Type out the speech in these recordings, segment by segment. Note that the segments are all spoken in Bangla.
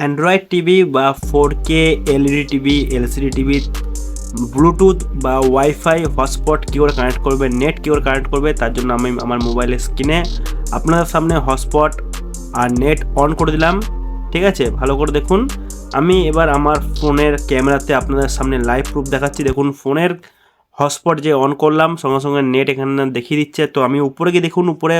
অ্যান্ড্রয়েড টিভি বা four K LED TV LCD TV Bluetooth বা ওয়াইফাই হটস্পট কী করে কানেক্ট করবে নেট কী করে কানেক্ট করবে, তার জন্য আমি আমার মোবাইলের স্ক্রিনে আপনাদের সামনে হটস্পট আর নেট অন করে দিলাম। ঠিক আছে? ভালো করে দেখুন। আমি এবার আমার ফোনের ক্যামেরাতে আপনাদের সামনে লাইভ প্রুফ দেখাচ্ছি। দেখুন, ফোনের হটস্পট যে অন করলাম, সঙ্গে সঙ্গে নেট এখানে দেখিয়ে দিচ্ছে। তো আমি উপরে গিয়ে দেখুন, উপরে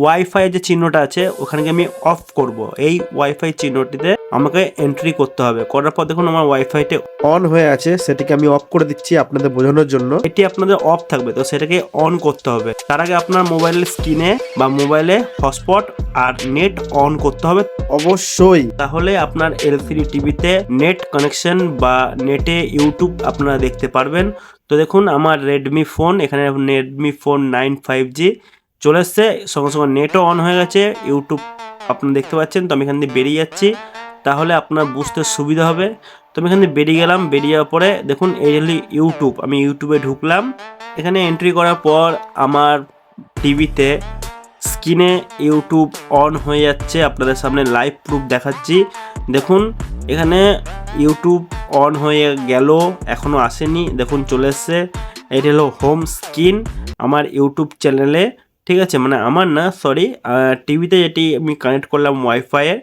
ওয়াইফাই যে চিহ্নটা আছে, ওখানে আমি অফ করব। এই ওয়াইফাই চিহ্নটিতে আমাকে এন্ট্রি করতে হবে। করার পর দেখুন আমার ওয়াইফাইতে অন হয়ে আছে, সেটিকে আমি অফ করে দিচ্ছি আপনাদের বোঝানোর জন্য। এটি আপনাদের অফ থাকবে, তো সেটাকে অন করতে হবে। তার আগে আপনার মোবাইলের স্ক্রিনে বা মোবাইলে হটস্পট আর নেট অন করতে হবে। অবশ্যই। তাহলে আপনার এলসিডি টিভিতে নেট কানেকশন বা নেটে ইউটিউব আপনারা দেখতে পারবেন। তো দেখুন, আমার রেডমি ফোন এখানে Redmi phone nine five G চলে এসছে। সঙ্গে সঙ্গে নেটও অন হয়ে গেছে। ইউটিউব আপনারা দেখতে পাচ্ছেন, তো আমি এখান দিয়ে বেরিয়ে যাচ্ছি। তাহলে আপনার বুঝতে সুবিধা হবে। তো আমি এখান দিয়ে বেরিয়ে গেলাম। বেরিয়ে যাওয়ার পরে দেখুন, এই হলো ইউটিউব আমি ইউটিউবে ঢুকলাম। এখানে এন্ট্রি করার পর আমার টিভিতে স্ক্রিনে ইউটিউব অন হয়ে যাচ্ছে। আপনাদের সামনে লাইভ প্রুফ দেখাচ্ছি। দেখুন, এখানে ইউটিউব অন হয়ে গেল এখনও আসেনি। দেখুন, চলে এসছে। এটা হলো হোম স্ক্রিন আমার ইউটিউব চ্যানেলে ঠিক আছে মানে আমার না সরি টিভিতে যেটি আমি কানেক্ট করলাম ওয়াইফাইয়ে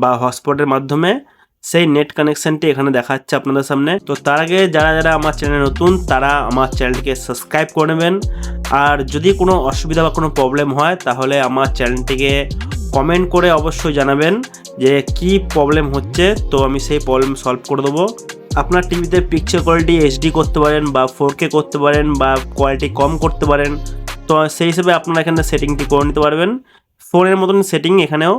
বা হটস্পটের মাধ্যমে, সেই নেট কানেকশনটি এখানে দেখাচ্ছে আপনাদের সামনে। তো তার আগে যারা যারা আমার চ্যানেলে নতুন, তারা আমার চ্যানেলটিকে সাবস্ক্রাইব করে নেবেন। আর যদি কোনো অসুবিধা বা কোনো প্রবলেম হয়, তাহলে আমার চ্যানেলটিকে কমেন্ট করে অবশ্যই জানাবেন যে কি প্রবলেম হচ্ছে। তো আমি সেই প্রবলেম সলভ করে দেবো। আপনার টিভিতে পিকচার কোয়ালিটি এইচডি করতে পারেন বা ফোর করতে পারেন বা কোয়ালিটি কম করতে পারেন। তো সেই হিসেবে আপনারা এখানে সেটিংটি করে নিতে পারবেন। ফোনের মতন সেটিং এখানেও।